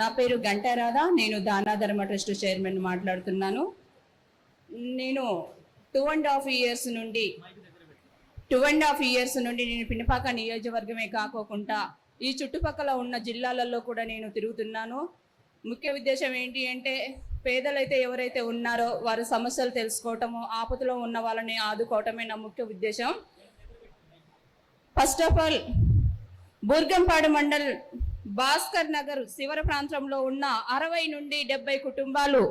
నా పేరు గంటారాధ నేను దానాధర్మ ట్రస్ట్ చైర్మన్ మాట్లాడుతున్నాను. నేను టూ అండ్ హాఫ్ ఇయర్స్ నుండి టూ అండ్ హాఫ్ ఇయర్స్ నుండి నేను పినపాక నియోజకవర్గమే కాకోకుండా ఈ చుట్టుపక్కల ఉన్న జిల్లాలలో కూడా నేను తిరుగుతున్నాను. ముఖ్య ఉద్దేశం ఏంటి అంటే పేదలైతే ఎవరైతే ఉన్నారో వారి సమస్యలు తెలుసుకోవటము ఆపదలో ఉన్న వాళ్ళని ఆదుకోవటమే నా ముఖ్య ఉద్దేశం. First of all Burgampadu mandal Bhaskar Nagar శివర ప్రాంతంలో ఉన్న అరవై నుండి డెబ్బై కుటుంబాలు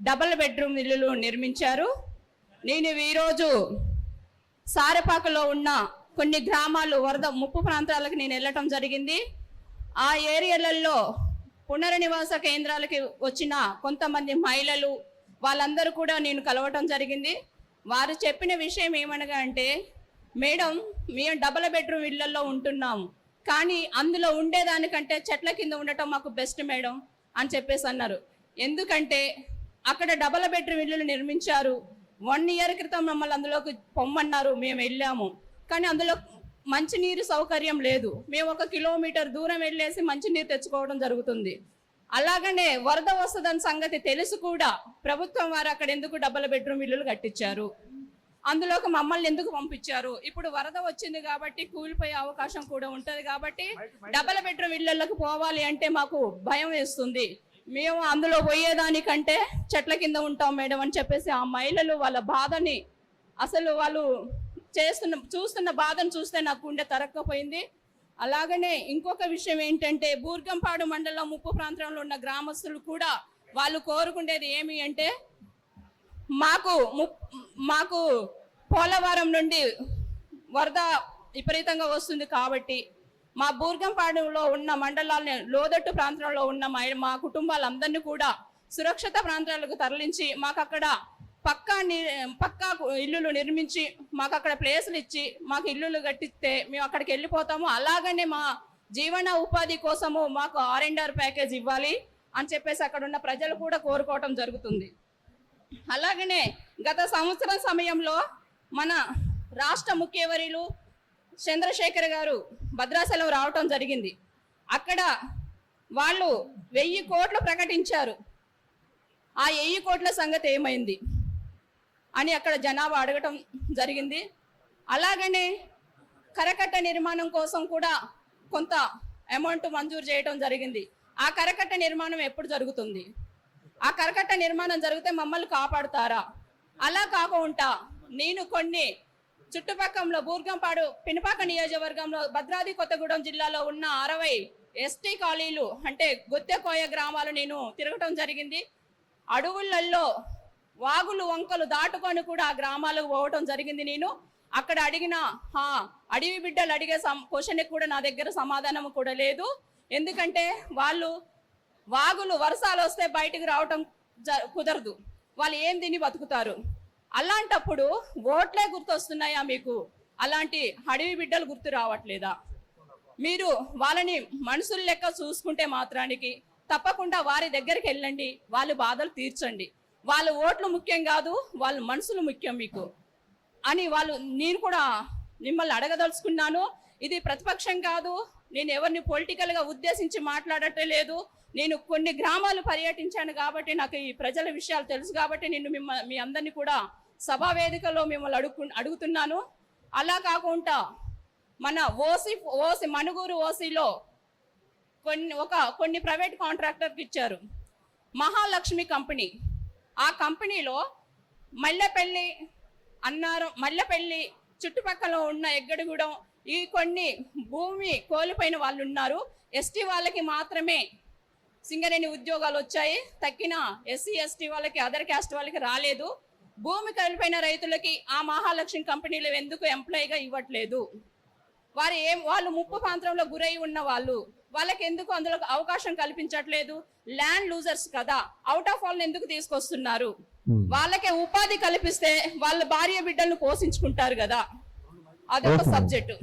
డబల్ బెడ్రూమ్ ఇల్లులు నిర్మించారు. నేను ఈరోజు సారపాకలో ఉన్న కొన్ని గ్రామాలు వరద ముప్పు ప్రాంతాలకు నేను వెళ్ళటం జరిగింది. ఆ ఏరియాలలో పునర్నివాస కేంద్రాలకి వచ్చిన కొంతమంది మహిళలు వాళ్ళందరూ కూడా నేను కలవటం జరిగింది. వారు చెప్పిన విషయం ఏమనగా అంటే మేడం మేము డబల్ బెడ్రూమ్ ఇళ్ళలో ఉంటున్నాము. కానీ అందులో ఉండేదానికంటే చెట్ల కింద ఉండటం మాకు బెస్ట్ మేడం అని చెప్పేసి అన్నారు. ఎందుకంటే అక్కడ డబల్ బెడ్రూమ్ ఇల్లులు నిర్మించారు. వన్ ఇయర్ క్రితం మమ్మల్ని అందులోకి పొమ్మన్నారు మేము వెళ్ళాము. కానీ అందులో మంచినీరు సౌకర్యం లేదు. మేము ఒక కిలోమీటర్ దూరం వెళ్ళేసి మంచినీరు తెచ్చుకోవడం జరుగుతుంది. అలాగనే వరద వస్తుందని సంగతి తెలుసు కూడా. ప్రభుత్వం వారు అక్కడ ఎందుకు డబల్ బెడ్రూమ్ ఇల్లులు కట్టించారు? అందులోకి మమ్మల్ని ఎందుకు పంపించారు? ఇప్పుడు వరద వచ్చింది కాబట్టి కూలిపోయే అవకాశం కూడా ఉంటుంది కాబట్టి డబల్ బెడ్రూమ్ ఇళ్ళలోకి పోవాలి అంటే మాకు భయం వేస్తుంది. మేము అందులో పోయేదానికంటే చెట్ల కింద ఉంటాం మేడం అని చెప్పేసి ఆ మహిళలు వాళ్ళ బాధని అసలు వాళ్ళు చేస్తున్న చూస్తున్న బాధను చూస్తే నాకు గుండె తరక్కపోయింది. అలాగనే ఇంకొక విషయం ఏంటంటే బూర్గంపాడు మండలం ముప్పు ప్రాంతంలో ఉన్న గ్రామస్తులు కూడా వాళ్ళు కోరుకునేది ఏమి అంటే మాకు ము- మాకు పోలవరం నుండి వరద విపరీతంగా వస్తుంది కాబట్టి మా బూర్గంపాడులో ఉన్న మండలాలని లోదట్టు ప్రాంతంలో ఉన్న మా మా కుటుంబాలందరినీ కూడా సురక్షిత ప్రాంతాలకు తరలించి మాకు అక్కడ పక్కా ని పక్కా ఇల్లులు నిర్మించి మాకు అక్కడ ప్లేసులు ఇచ్చి మాకు ఇల్లులు కట్టిస్తే మేము అక్కడికి వెళ్ళిపోతాము. అలాగనే మా జీవన ఉపాధి కోసము మాకు ఆర్ అండ్ ఆర్ ప్యాకేజ్ ఇవ్వాలి అని చెప్పేసి అక్కడ ఉన్న ప్రజలు కూడా కోరుకోవటం జరుగుతుంది. అలాగనే గత సంవత్సరం సమయంలో మన రాష్ట్ర ముఖ్యవరిలు చంద్రశేఖర్ గారు భద్రాచలం రావటం జరిగింది. అక్కడ వాళ్ళు వెయ్యి కోట్లు ప్రకటించారు. ఆ వెయ్యి కోట్ల సంగతి ఏమైంది అని అక్కడ జనాభా అడగటం జరిగింది. అలాగనే కరకట్ట నిర్మాణం కోసం కూడా కొంత అమౌంట్ మంజూరు చేయటం జరిగింది. ఆ కరకట్ట నిర్మాణం ఎప్పుడు జరుగుతుంది? ఆ కరకట్ట నిర్మాణం జరిగితే మమ్మల్ని కాపాడుతారా? అలా కాకుండా నేను కొన్ని చుట్టుపక్కల బూర్గంపాడు పినపాక నియోజకవర్గంలో భద్రాద్రి కొత్తగూడెం జిల్లాలో ఉన్న అరవై ఎస్టీ కాలనీలు అంటే గొత్తెకోయ గ్రామాలు నేను తిరగటం జరిగింది. అడవులలో వాగులు వంకలు దాటుకొని కూడా ఆ గ్రామాలకు పోవటం జరిగింది నేను. అక్కడ అడిగిన హా అడవి బిడ్డలు అడిగే సమ్ క్వశ్చన్కి కూడా నా దగ్గర సమాధానం కూడా లేదు. ఎందుకంటే వాళ్ళు వాగులు వర్షాలు వస్తే బయటికి రావటం జ- కుదరదు. వాళ్ళు ఏం తిని బతుకుతారు? అలాంటప్పుడు ఓట్లే గుర్తొస్తున్నాయా మీకు? అలాంటి అడవి బిడ్డలు గుర్తు రావట్లేదా? మీరు వాళ్ళని మనుషుల లెక్క చూసుకుంటే మాత్రానికి తప్పకుండా వారి దగ్గరికి వెళ్ళండి వాళ్ళు బాధలు తీర్చండి. వాళ్ళ ఓట్లు ముఖ్యం కాదు వాళ్ళ మనసులు ముఖ్యం మీకు. అని వాళ్ళు నేను కూడా మిమ్మల్ని అడగదలుచుకున్నాను. ఇది ప్రతిపక్షం కాదు. నేను ఎవరిని పొలిటికల్గా ఉద్దేశించి మాట్లాడటం లేదు. నేను కొన్ని గ్రామాలు పర్యటించాను కాబట్టి నాకు ఈ ప్రజల విషయాలు తెలుసు కాబట్టి నేను మిమ్మ మీ అందరినీ కూడా సభా వేదికలో మిమ్మల్ని అడుగు అడుగుతున్నాను. అలా కాకుండా మన ఓసి ఓసి మనుగూరు ఓసిలో కొన్ని ఒక కొన్ని ప్రైవేట్ కాంట్రాక్టర్కి ఇచ్చారు. మహాలక్ష్మి కంపెనీ. ఆ కంపెనీలో మల్లెపల్లి అన్నారం మల్లెపల్లి చుట్టుపక్కల ఉన్న ఎగ్గడిగూడెం ఈ కొన్ని భూమి కోల్పోయిన వాళ్ళు ఉన్నారు ఎస్టీ వాళ్ళకి మాత్రమే సింగరేణి ఉద్యోగాలు వచ్చాయి. తక్కిన ఎస్సీ ఎస్టీ వాళ్ళకి అదర్ క్యాస్ట్ వాళ్ళకి రాలేదు. భూమి కోల్పోయిన రైతులకి ఆ మహాలక్ష్మి కంపెనీలు ఎందుకు ఎంప్లాయీగా ఇవ్వట్లేదు? వారు ఏం వాళ్ళు ముప్పు ప్రాంతంలో గురై ఉన్న వాళ్ళు వాళ్ళకి ఎందుకు అందులో అవకాశం కల్పించట్లేదు? ల్యాండ్ లూజర్స్ కదా అవుట్ ఆఫ్ వాళ్ళని ఎందుకు తీసుకొస్తున్నారు? వాళ్ళకి ఉపాధి కల్పిస్తే వాళ్ళ భార్య బిడ్డలను పోషించుకుంటారు కదా. అదొక సబ్జెక్టు